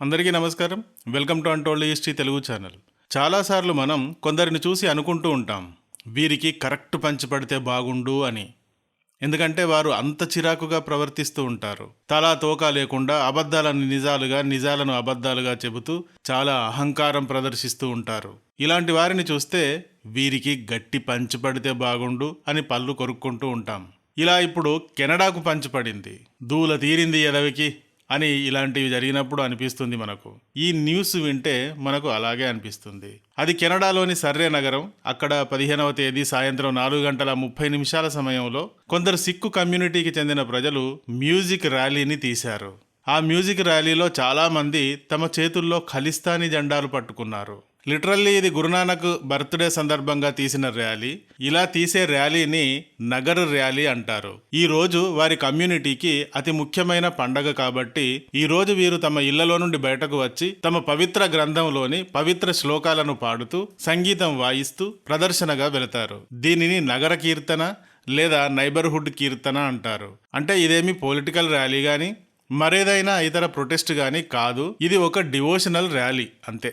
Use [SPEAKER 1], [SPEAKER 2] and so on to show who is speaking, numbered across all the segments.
[SPEAKER 1] అందరికీ నమస్కారం. Welcome to untold history Telugu channel. చాలాసార్లు మనం కొందరిని చూసి అనుకుంటూ ఉంటాం వీరికి కరెక్ట్ పంచి పడితే బాగుండు అని. ఎందుకంటే వారు అంత చిరాకుగా ప్రవర్తిస్తూ ఉంటారు. తలా తోక లేకుండా అబద్ధాలను నిజాలుగా నిజాలను అబద్ధాలుగా చెబుతూ చాలా అహంకారం ప్రదర్శిస్తూ ఉంటారు. ఇలాంటి వారిని చూస్తే వీరికి గట్టి పంచి పడితే బాగుండు అని పళ్ళు కొరుక్కుంటూ ఉంటాం. ఇలా ఇప్పుడు కెనడాకు పంచపడింది దూల తీరింది ఎదవికి. అని ఇలాంటివి జరిగినప్పుడు అనిపిస్తుంది మనకు. ఈ న్యూస్ వింటే మనకు అలాగే అనిపిస్తుంది. అది కెనడాలోని సర్రే నగరం. అక్కడ పదిహేనవ తేదీ సాయంత్రం నాలుగు గంటల ముప్పై నిమిషాల సమయంలో కొందరు సిక్కు కమ్యూనిటీకి చెందిన ప్రజలు మ్యూజిక్ ర్యాలీని తీశారు. ఆ మ్యూజిక్ ర్యాలీలో చాలామంది తమ చేతుల్లో ఖలిస్తానీ జెండాలు పట్టుకున్నారు. లిటరల్లీ ఇది గురునానక్ బర్త్డే సందర్భంగా తీసిన ర్యాలీ. ఇలా తీసే ర్యాలీని నగర్ ర్యాలీ అంటారు. ఈ రోజు వారి కమ్యూనిటీకి అతి ముఖ్యమైన పండగ కాబట్టి ఈ రోజు వీరు తమ ఇళ్ళలో నుండి బయటకు వచ్చి తమ పవిత్ర గ్రంథంలోని పవిత్ర శ్లోకాలను పాడుతూ సంగీతం వాయిస్తూ ప్రదర్శనగా వెళతారు. దీనిని నగర కీర్తన లేదా నైబర్హుడ్ కీర్తన అంటారు. అంటే ఇదేమి పొలిటికల్ ర్యాలీ కానీ మరేదైనా ఇతర ప్రొటెస్ట్ కానీ కాదు. ఇది ఒక డివోషనల్ ర్యాలీ అంతే.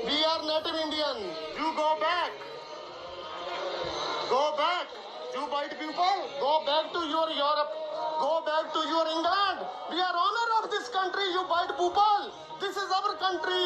[SPEAKER 2] We are native Indian. You go back. Go back. You white people, go back to your Europe. Go back to your England. We are owner of this country, you white people. This is our country.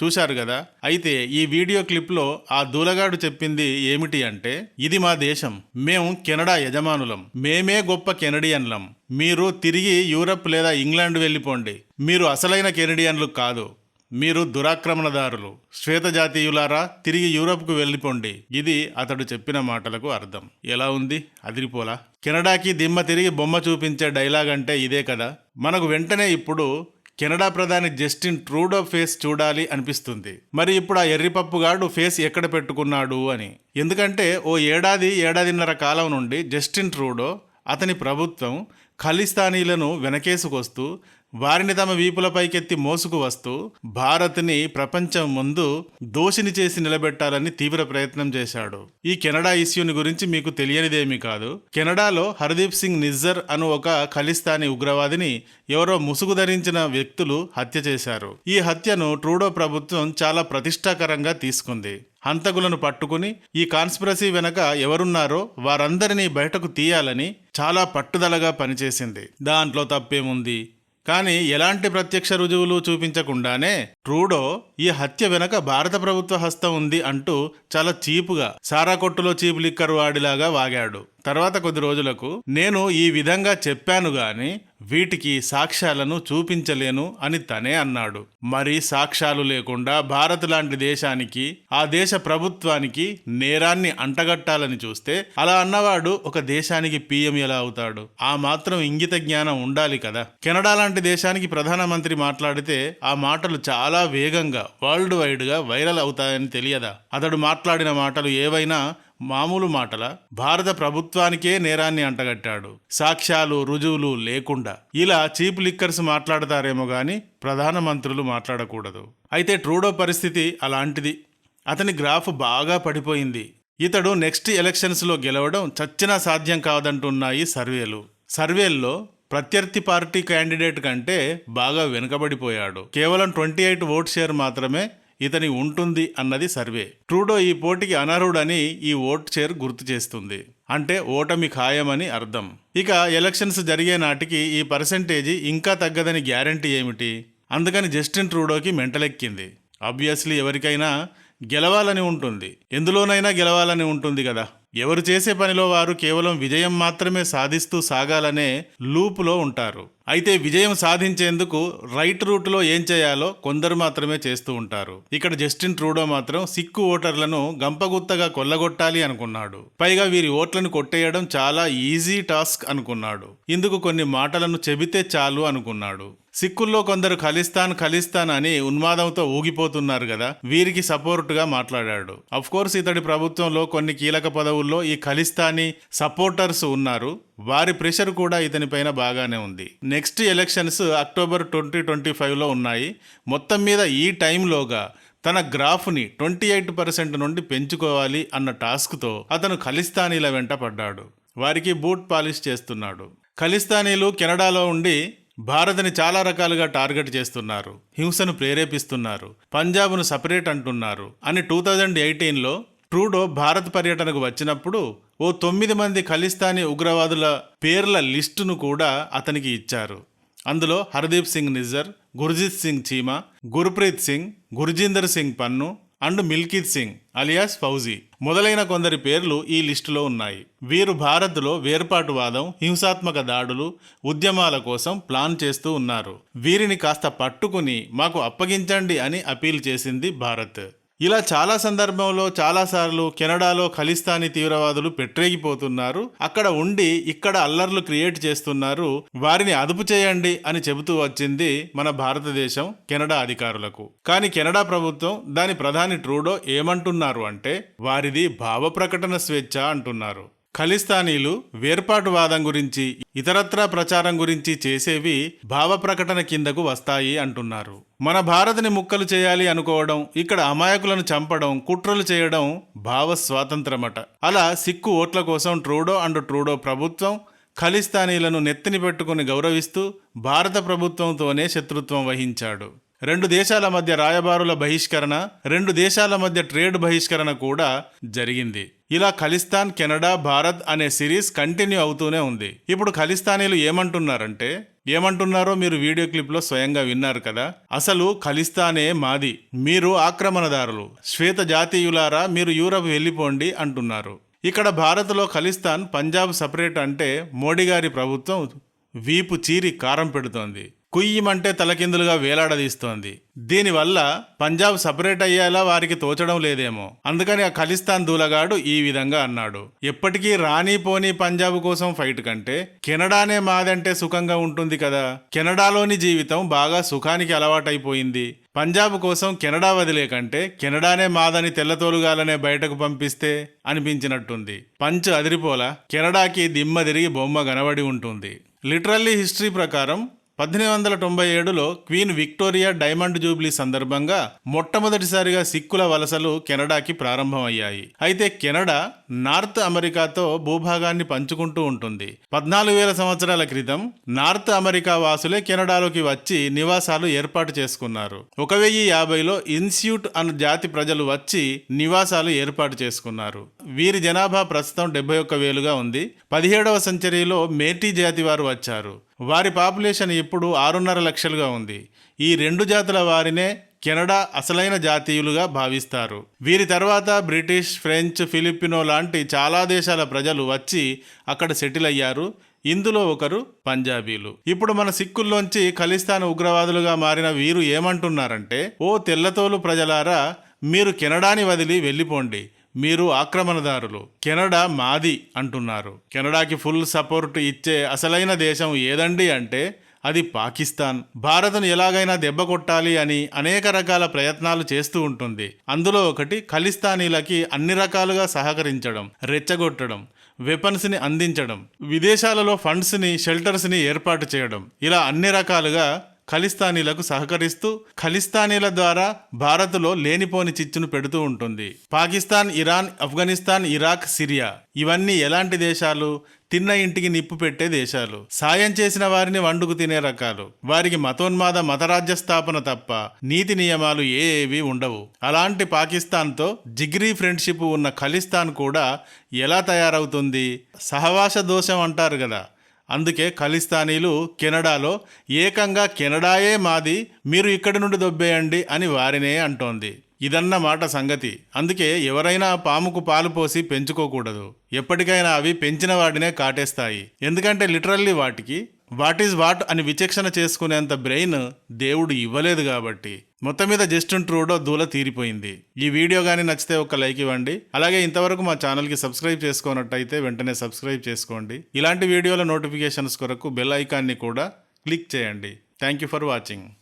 [SPEAKER 1] చూశారు కదా అయితే ఈ video క్లిప్లో ఆ దూలగాడు చెప్పింది ఏమిటి అంటే ఇది మా దేశం మేము కెనడా యజమానులం మేమే గొప్ప కెనడియన్లం మీరు తిరిగి యూరప్ లేదా ఇంగ్లాండ్ వెళ్ళిపోండి మీరు అసలైన కెనడియన్లు కాదు మీరు దురాక్రమణదారులు శ్వేత జాతీయులారా తిరిగి యూరప్కు వెళ్ళిపోండి. ఇది అతడు చెప్పిన మాటలకు అర్థం. ఎలా ఉంది? అదిరిపోలా? కెనడాకి దిమ్మ తిరిగి బొమ్మ చూపించే డైలాగ్ అంటే ఇదే కదా? మనకు వెంటనే ఇప్పుడు కెనడా ప్రధాని జస్టిన్ ట్రూడో ఫేస్ చూడాలి అనిపిస్తుంది. మరి ఇప్పుడు ఆ ఎర్రిపప్పుగాడు ఫేస్ ఎక్కడ పెట్టుకున్నాడు అని. ఎందుకంటే ఓ ఏడాది ఏడాదిన్నర కాలం నుండి జస్టిన్ ట్రూడో అతని ప్రభుత్వం ఖలిస్తానీలను వెనకేసుకొస్తూ వారిని తమ వీపులపైకెత్తి మోసుకు వస్తూ భారత్ని ప్రపంచం ముందు దోషిని చేసి నిలబెట్టాలని తీవ్ర ప్రయత్నం చేశాడు. ఈ కెనడా ఇష్యూని గురించి మీకు తెలియనిదేమీ కాదు. కెనడాలో హర్దీప్ సింగ్ నిజ్జర్ అను ఒక ఖలిస్తానీ ఉగ్రవాదిని ఎవరో ముసుగు ధరించిన వ్యక్తులు హత్య చేశారు. ఈ హత్యను ట్రూడో ప్రభుత్వం చాలా ప్రతిష్టాకరంగా తీసుకుంది. హంతకులను పట్టుకుని ఈ కాన్స్పిరసీ వెనక ఎవరున్నారో వారందరినీ బయటకు తీయాలని చాలా పట్టుదలగా పనిచేసింది. దాంట్లో తప్పేముంది? కానీ ఎలాంటి ప్రత్యక్ష రుజువులు చూపించకుండానే ట్రూడో ఈ హత్య వెనక భారత ప్రభుత్వ హస్తం ఉంది అంటూ చాలా చీపుగా సారా కొట్టులో చీపు లిక్కర్ వాడిలాగా వాగాడు. తర్వాత కొద్ది రోజులకు నేను ఈ విధంగా చెప్పాను గాని వీటికి సాక్ష్యాలను చూపించలేను అని తనే అన్నాడు. మరి సాక్ష్యాలు లేకుండా భారత్ లాంటి దేశానికి ఆ దేశ ప్రభుత్వానికి నేరాన్ని అంటగట్టాలని చూస్తే అలా అన్నవాడు ఒక దేశానికి పీఎం ఎలా అవుతాడు? ఆ మాత్రం ఇంగిత జ్ఞానం ఉండాలి కదా. కెనడా లాంటి దేశానికి ప్రధానమంత్రి మాట్లాడితే ఆ మాటలు చాలా వేగంగా వరల్డ్ వైడ్గా వైరల్ అవుతాయని తెలియదా? అతడు మాట్లాడిన మాటలు ఏవైనా మామూలు మాటల భారత ప్రభుత్వానికే నేరాన్ని అంటగట్టాడు. సాక్ష్యాలు రుజువులు లేకుండా. ఇలా చీప్ లిక్కర్స్ మాట్లాడతారేమో గాని ప్రధానమంత్రులు మాట్లాడకూడదు. అయితే ట్రూడో పరిస్థితి అలాంటిది. అతని గ్రాఫ్ బాగా పడిపోయింది. ఇతడు నెక్స్ట్ ఎలక్షన్స్లో గెలవడం చచ్చినా సాధ్యం కాదంటున్నాయి సర్వేలు. సర్వేల్లో ప్రత్యర్థి పార్టీ క్యాండిడేట్ కంటే బాగా వెనుకబడిపోయాడు. కేవలం ట్వంటీ ఎయిట్ ఓట్ షేర్ మాత్రమే ఇతని ఉంటుంది అన్నది సర్వే. ట్రూడో ఈ పోటీకి అనర్హుడని ఈ ఓట్ షేర్ గుర్తు చేస్తుంది. అంటే ఓటమి ఖాయమని అర్థం. ఇక ఎలక్షన్స్ జరిగే నాటికి ఈ పర్సంటేజీ ఇంకా తగ్గదని గ్యారంటీ ఏమిటి? అందుకని జస్టిన్ ట్రూడోకి మెంటలెక్కింది. ఆబ్వియస్లీ ఎవరికైనా గెలవాలని ఉంటుంది. ఎందులోనైనా గెలవాలని ఉంటుంది కదా. ఎవరు చేసే పనిలో వారు కేవలం విజయం మాత్రమే సాధిస్తూ సాగాలనే లూపులో ఉంటారు. అయితే విజయం సాధించేందుకు రైట్ రూట్లో ఏం చేయాలో కొందరు మాత్రమే చేస్తూ ఉంటారు. ఇక్కడ జస్టిన్ ట్రూడో మాత్రం సిక్కు ఓటర్లను గంపగుత్తగా కొల్లగొట్టాలి అనుకున్నాడు. పైగా వీరి ఓట్లను కొట్టేయడం చాలా ఈజీ టాస్క్ అనుకున్నాడు. ఇందుకు కొన్ని మాటలను చెబితే చాలు అనుకున్నాడు. సిక్కుల్లో కొందరు ఖలిస్తాన్ ఖలిస్తాన్ అని ఉన్మాదంతో ఊగిపోతున్నారు కదా వీరికి సపోర్టుగా మాట్లాడాడు. అఫ్ కోర్స్ ఇతడి ప్రభుత్వంలో కొన్ని కీలక పదవుల్లో ఈ ఖలిస్తానీ సపోర్టర్స్ ఉన్నారు. వారి ప్రెషర్ కూడా ఇతని పైన బాగానే ఉంది. Next elections October twenty twenty ఫైవ్లో ఉన్నాయి. మొత్తం మీద ఈ టైంలోగా తన గ్రాఫ్ని ట్వంటీ ఎయిట్ పర్సెంట్ నుండి పెంచుకోవాలి అన్న టాస్క్తో అతను ఖలిస్తానీల వెంట పడ్డాడు. వారికి బూట్ పాలిష్ చేస్తున్నాడు. ఖలిస్తానీలు కెనడాలో ఉండి భారత్ని చాలా రకాలుగా టార్గెట్ చేస్తున్నారు. హింసను ప్రేరేపిస్తున్నారు. పంజాబ్ను సపరేట్ అంటున్నారు. అని టూ థౌజండ్ ఎయిటీన్లో ట్రూడో భారత్ పర్యటనకు వచ్చినప్పుడు ఓ తొమ్మిది మంది ఖలిస్తానీ ఉగ్రవాదుల పేర్ల లిస్టును కూడా అతనికి ఇచ్చారు. అందులో హర్దీప్ సింగ్ నిజ్జర్ గుర్జిత్ సింగ్ చీమా గుర్ప్రీత్ సింగ్ గుర్జీందర్ సింగ్ పన్ను అండ్ మిల్కీత్ సింగ్ అలియాస్ ఫౌజీ మొదలైన కొందరి పేర్లు ఈ లిస్టులో ఉన్నాయి. వీరు భారత్లో వేర్పాటువాదం హింసాత్మక దాడులు ఉద్యమాల కోసం ప్లాన్ చేస్తూ ఉన్నారు. వీరిని కాస్త పట్టుకుని మాకు అప్పగించండి అని అపీల్ చేసింది భారత్. ఇలా చాలా సందర్భంలో చాలాసార్లు కెనడాలో ఖలిస్తానీ తీవ్రవాదులు పెట్టరేగిపోతున్నారు. అక్కడ ఉండి ఇక్కడ అల్లర్లు క్రియేట్ చేస్తున్నారు. వారిని అదుపు చేయండి అని చెబుతూ వచ్చింది మన భారతదేశం కెనడా అధికారులకు. కానీ కెనడా ప్రభుత్వం దాని ప్రధాని ట్రూడో ఏమంటున్నారు అంటే వారిది భావ ప్రకటన స్వేచ్ఛ అంటున్నారు. ఖలిస్తానీలు వేర్పాటువాదం గురించి ఇతరత్రా ప్రచారం గురించి చేసేవి భావప్రకటన కిందకు వస్తాయి అంటున్నారు. మన భారత్ని ముక్కలు చేయాలి అనుకోవడం ఇక్కడ అమాయకులను చంపడం కుట్రలు చేయడం భావ స్వాతంత్రమట. అలా సిక్కు ఓట్ల కోసం ట్రూడో అండ్ ట్రూడో ప్రభుత్వం ఖలిస్తానీలను నెత్తిని పెట్టుకుని గౌరవిస్తూ భారత ప్రభుత్వంతోనే శత్రుత్వం వహించాడు. రెండు దేశాల మధ్య రాయబారుల బహిష్కరణ రెండు దేశాల మధ్య ట్రేడ్ బహిష్కరణ కూడా జరిగింది. ఇలా ఖలిస్తాన్ కెనడా భారత్ అనే సిరీస్ కంటిన్యూ అవుతూనే ఉంది. ఇప్పుడు ఖలిస్తానీలు ఏమంటున్నారంటే ఏమంటున్నారో మీరు వీడియో క్లిప్లో స్వయంగా విన్నారు కదా. అసలు ఖలిస్తానే మాది. మీరు ఆక్రమణదారులు. శ్వేత జాతీయులారా మీరు యూరప్ వెళ్ళిపోండి అంటున్నారు. ఇక్కడ భారత్లో ఖలిస్తాన్ పంజాబ్ సపరేట్ అంటే మోడీ గారి ప్రభుత్వం వీపు చీరి కారం పెడుతోంది. కుయ్యమంటే తలకిందులుగా వేలాడదీస్తోంది. దీనివల్ల పంజాబ్ సపరేట్ అయ్యేలా వారికి తోచడం లేదేమో. అందుకని ఆ ఖలిస్తాన్ దూలగాడు ఈ విధంగా అన్నాడు. ఎప్పటికీ రాని పోని పంజాబ్ కోసం ఫైట్ కంటే కెనడానే మాదంటే సుఖంగా ఉంటుంది కదా. కెనడాలోని జీవితం బాగా సుఖానికి అలవాటైపోయింది. పంజాబ్ కోసం కెనడా వదిలే కంటే కెనడానే మాదని తెల్లతోలుగాలనే బయటకు పంపిస్తే అనిపించినట్టుంది. పంచ్ అదిరిపోలా కెనడాకి దిమ్మ తిరిగి బొమ్మ కనబడి ఉంటుంది. లిటరల్లీ హిస్టరీ ప్రకారం పద్దెనిమిది వందల తొంభై ఏడులో క్వీన్ విక్టోరియా డైమండ్ జూబ్లీ సందర్భంగా మొట్టమొదటిసారిగా సిక్కుల వలసలు కెనడాకి ప్రారంభమయ్యాయి. అయితే కెనడా నార్త్ అమెరికాతో భూభాగాన్ని పంచుకుంటూ ఉంటుంది. పద్నాలుగు వేల సంవత్సరాల క్రితం నార్త్ అమెరికా వాసులే కెనడాలోకి వచ్చి నివాసాలు ఏర్పాటు చేసుకున్నారు. ఒక వెయ్యి యాభైలో ఇన్స్యూట్ అన్న జాతి ప్రజలు వచ్చి నివాసాలు ఏర్పాటు చేసుకున్నారు. వీరి జనాభా ప్రస్తుతం డెబ్బై ఒక్క వేలుగా ఉంది. పదిహేడవ సెంచరీలో మేటీ జాతి వారు వచ్చారు. వారి పాపులేషన్ ఇప్పుడు ఆరున్నర లక్షలుగా ఉంది. ఈ రెండు జాతుల వారినే కెనడా అసలైన జాతీయులుగా భావిస్తారు. వీరి తర్వాత బ్రిటిష్ ఫ్రెంచ్ ఫిలిపినో లాంటి చాలా దేశాల ప్రజలు వచ్చి అక్కడ సెటిల్ అయ్యారు. ఇందులో ఒకరు పంజాబీలు. ఇప్పుడు మన సిక్కుల్లోంచి ఖలిస్తాన్ ఉగ్రవాదులుగా మారిన వీరు ఏమంటున్నారంటే ఓ తెల్లతోలు ప్రజలారా మీరు కెనడాని వదిలి వెళ్ళిపోండి. మీరు ఆక్రమణదారులు. కెనడా మాది అంటున్నారు. కెనడాకి ఫుల్ సపోర్ట్ ఇచ్చే అసలైన దేశం ఏదండి అంటే అది పాకిస్తాన్. భారత్ను ఎలాగైనా దెబ్బ కొట్టాలి అని అనేక రకాల ప్రయత్నాలు చేస్తూ ఉంటుంది. అందులో ఒకటి ఖలిస్తానీలకి అన్ని రకాలుగా సహకరించడం రెచ్చగొట్టడం వెపన్స్ని అందించడం విదేశాలలో ఫండ్స్ని షెల్టర్స్ని ఏర్పాటు చేయడం. ఇలా అన్ని రకాలుగా ఖలిస్తానీలకు సహకరిస్తూ ఖలిస్తానీల ద్వారా భారత్లో లేనిపోని చిచ్చును పెడుతూ ఉంటుంది. Pakistan Iran Afghanistan Iraq Syria ఇవన్నీ ఎలాంటి దేశాలు? తిన్న ఇంటికి నిప్పు పెట్టే దేశాలు. సాయం చేసిన వారిని వండుకు తినే రకాలు. వారికి మతోన్మాద మతరాజ్య స్థాపన తప్ప నీతి నియమాలు ఏవి ఉండవు. అలాంటి పాకిస్తాన్తో జిగ్రీ ఫ్రెండ్షిప్ ఉన్న ఖలిస్తాన్ కూడా ఎలా తయారవుతుంది? సహవాస దోషం అంటారు కదా. అందుకే ఖలిస్తానీలు కెనడాలో ఏకంగా కెనడాయే మాది మీరు ఇక్కడి నుండి దొబ్బేయండి అని వారినే అంటోంది. ఇదన్న మాట సంగతి. అందుకే ఎవరైనా పాముకు పాలు పోసి పెంచుకోకూడదు. ఎప్పటికైనా అవి పెంచిన వాటినే కాటేస్తాయి. ఎందుకంటే లిటరల్లీ వాటికి వాట్ ఈజ్ వాట్ అని విచక్షణ చేసుకునేంత బ్రెయిన్ దేవుడు ఇవ్వలేదు కాబట్టి. మొత్తం మీద జస్టిన్ ట్రూడో దూల తీరిపోయింది. ఈ వీడియో కానీ నచ్చితే ఒక లైక్ ఇవ్వండి. అలాగే ఇంతవరకు మా ఛానల్కి సబ్స్క్రైబ్ చేసుకున్నట్టయితే వెంటనే సబ్స్క్రైబ్ చేసుకోండి. ఇలాంటి వీడియోల నోటిఫికేషన్స్ కొరకు బెల్ ఐకాన్ని కూడా క్లిక్ చేయండి. Thank you for watching.